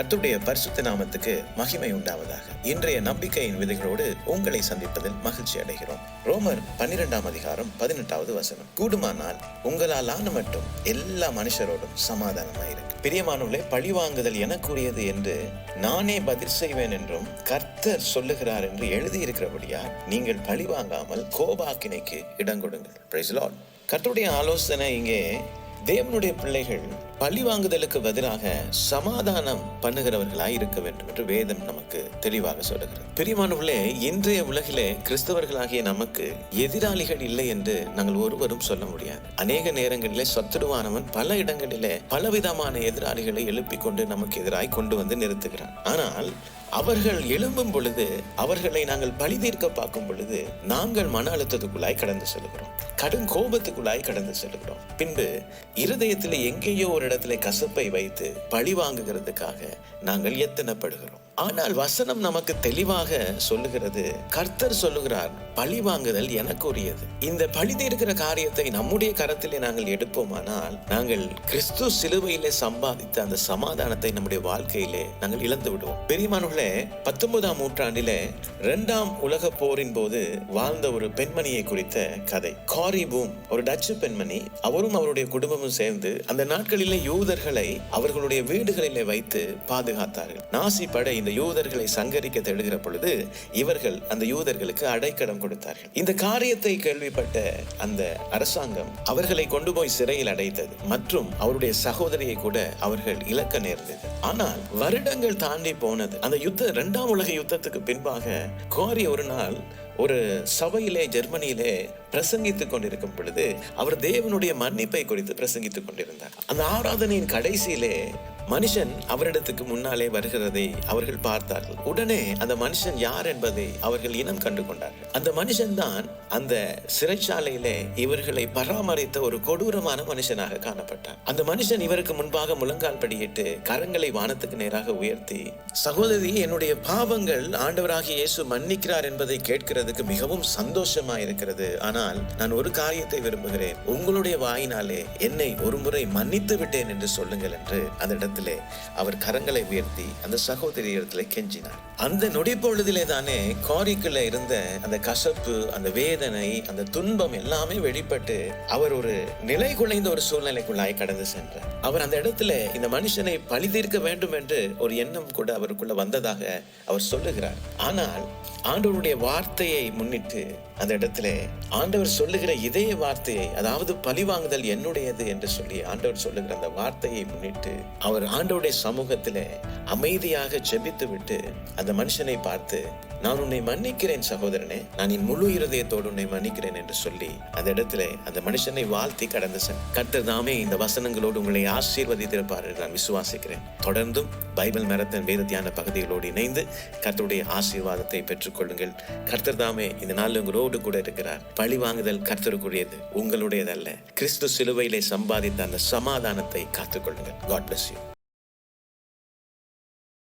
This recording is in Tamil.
கத்துடைய பரிசுத்த நாமத்துக்கு மகிமை உண்டாவதாக. இன்றைய நம்பிக்கையின் விதைகளோடு உங்களை சந்திப்பதில் மகிழ்ச்சி அடைகிறோம். ரோமர் பன்னிரெண்டாம் அதிகாரம் பதினெட்டாவது வசனம். கூடுமானால் உங்களால் ஆன மட்டும் எல்லா மனுஷரோடும் சமாதானமாயிருக்கு பிரியமானவர்களே பழிவாங்குதல் எனக்குரியது என்று நானே பதில் செய்வேன் என்றும் கர்த்தர் சொல்லுகிறார் என்று எழுதியிருக்கிறபடியா நீங்கள் பழிவாங்காமல் கோபாக்கினைக்கு இடம் கொடுங்கள். கர்த்தருடைய ஆலோசனை இங்கே. தேவனுடைய பிள்ளைகள் பழி வாங்குதலுக்கு பதிலாக சமாதானம் பண்ணுகிறவர்களாய் இருக்க வேண்டும் என்று வேதம் நமக்கு தெளிவாக சொல்லுகிறது. பிரியமானவர்களே இன்றைய உலகிலே கிறிஸ்தவர்களாகிய நமக்கு எதிராளிகள் இல்லை என்று நாங்கள் ஒருவரும் சொல்ல முடியாது. அநேக நேரங்களிலே சத்துருவானவன் பல இடங்களிலே பலவிதமான எதிராளிகளை எழுப்பிக் கொண்டு நமக்கு எதிராய் கொண்டு வந்து நிறுத்துகிறான். ஆனால் அவர்கள் எழும்பும் பொழுது அவர்களை நாங்கள் பழி தீர்க்க பார்க்கும் பொழுது நாங்கள் மன அழுத்தத்துக்குள்ளாய் கடந்து செல்கிறோம். கடும் கோபத்துக்குள்ளாய் கடந்து செல்கிறோம். பின்பு இருதயத்தில் எங்கேயோ ஒரு இடத்துல கசப்பை வைத்து பழி வாங்குகிறதுக்காக நாங்கள் எத்தனைப்படுகிறோம்? ஆனால் வசனம் நமக்கு தெளிவாக சொல்லுகிறது. கர்த்தர் சொல்லுகிறார் பழி வாங்குதல் எனக்கு உரியது இந்த பழி தீர்க்கிற காரியத்தை நம்முடைய கரத்திலே நாங்கள் எடுப்போமானால் நாங்கள் கிறிஸ்து சிலுவையிலே சம்பாதித்த அந்த சமாதானத்தை நம்முடைய வாழ்க்கையிலே நாங்கள் இழந்து விடுவோம். பெரியமானவர்களே பத்தொன்பதாம் நூற்றாண்டிலே இரண்டாம் உலக போரின் போது வாழ்ந்த ஒரு பெண்மணியை குறித்த கதை. காரி பூம் ஒரு டச்சு பெண்மணி அவரும் அவருடைய குடும்பமும் சேர்ந்து அந்த நாட்களிலே யூதர்களை அவர்களுடைய வீடுகளிலே வைத்து பாதுகாத்தார்கள். நாசி படை இந்த யூதர்களை சங்கரிக்க தேடுகிற பொழுது இவர்கள் அந்த யூதர்களுக்கு அடைக்கலம் கொடுத்தார்கள். இந்த காரியத்தை கேள்விப்பட்ட அந்த அரசாங்கம் அவர்களை கொண்டு போய் சிறையில் அடைத்தது மற்றும் அவருடைய சகோதரியை கூட அவர்கள் இழக்க நேர்ந்தது. ஆனால் வருடங்கள் தாண்டி போனது. அந்த யுத்த இரண்டாம் உலக யுத்தத்துக்கு பின்பாக கோரி ஒரு நாள் ஒரு சபையிலே ஜெர்மனியிலே பிரசங்கித்துக் கொண்டிருக்கும் பொழுது அவர் தேவனுடைய மன்னிப்பை குறித்து பிரசங்கித்துக் கொண்டிருந்தார். அந்த ஆராதனையின் கடைசியிலே மனுஷன் அவரிடத்துக்கு முன்னாலே வருகிறதை அவர்கள் பார்த்தார்கள். உடனே அந்த மனுஷன் யார் என்பதை அவர்கள் இனம் கண்டு கொண்டார்கள் அந்த மனுஷன் தான் அந்த சிறைச்சாலையிலே இவர்களை பராமரித்த ஒரு கொடூரமான மனுஷனாக காணப்பட்டான் அந்த மனுஷன் இவருக்கு முன்பாக முழங்கால் படியிட்டு கரங்களை வானத்துக்கு நேராக உயர்த்தி சகோதரி என்னுடைய பாவங்கள் ஆண்டவராகிய இயேசு மன்னிக்கிறார் என்பதை கேட்கிறதுக்கு மிகவும் சந்தோஷமா இருக்கிறது. ஆனால் நான் ஒரு காரியத்தை விரும்புகிறேன். உங்களுடைய வாயினாலே என்னை ஒரு முறை மன்னித்து விட்டேன் என்று சொல்லுங்கள் என்று அந்த இடத்தில் அவர் கரங்களை உயர்த்தி அந்த சகோதரி இடத்துல கெஞ்சினார். அந்த நொடி பொழுதிலே தானே காரிக்குள்ள இருந்த அந்த கசப்பு அந்த வேதனை அந்த துன்பம் எல்லாமே வெளிப்பட்டு அவர் ஒரு நிலை குலைந்த ஒரு சூழ்நிலைக்குள்ளாய் கடந்து சென்றார். அவர் அந்த இடத்துல இந்த மனுஷனை பழி தீர்க்க வேண்டும் என்று ஒரு எண்ணம் கூட அவருக்குள்ள வந்ததாக அவர் சொல்லுகிறார். ஆனால் ஆண்டவருடைய வார்த்தையை முன்னிட்டு அந்த இடத்துல ஆண்டவர் சொல்லுகிற இதய வார்த்தையை அதாவது பழிவாங்குதல் என்னுடையது என்று சொல்லி ஆண்டவர் சொல்லுகிற அந்த வார்த்தையை முன்னிட்டு அவர் ஆண்டவுடைய சமூகத்தில் அமைதியாக ஜெபித்து விட்டு அந்த மனுஷனை பார்த்து நான் உன்னை மன்னிக்கிறேன் சகோதரனே. நான் என் முழு இருதயத்தோடு உன்னை மன்னிக்கிறேன் என்று சொல்லி அந்த இடத்துல அந்த மனுஷனை வாழ்த்தி கடந்து கர்த்தர் தாமே இந்த வசனங்களோடு உங்களை ஆசீர்வதித்திருப்பார் என்று நான் விசுவாசிக்கிறேன். தொடர்ந்தும் பைபிள் மரத்தன் வேதத்தியான பகுதிகளோடு இணைந்து கர்த்தருடைய ஆசீர்வாதத்தை பெற்றுக்கொள்ளுங்கள். கர்த்தர் தாமே இந்த நாள் உங்களோடு கூட இருக்கிறார். பழி வாங்குதல் கர்த்தருக்குரியது உங்களுடையதல்ல. கிறிஸ்து சிலுவையிலே சம்பாதித்த அந்த சமாதானத்தை காத்துக்கொள்ளுங்கள். God bless you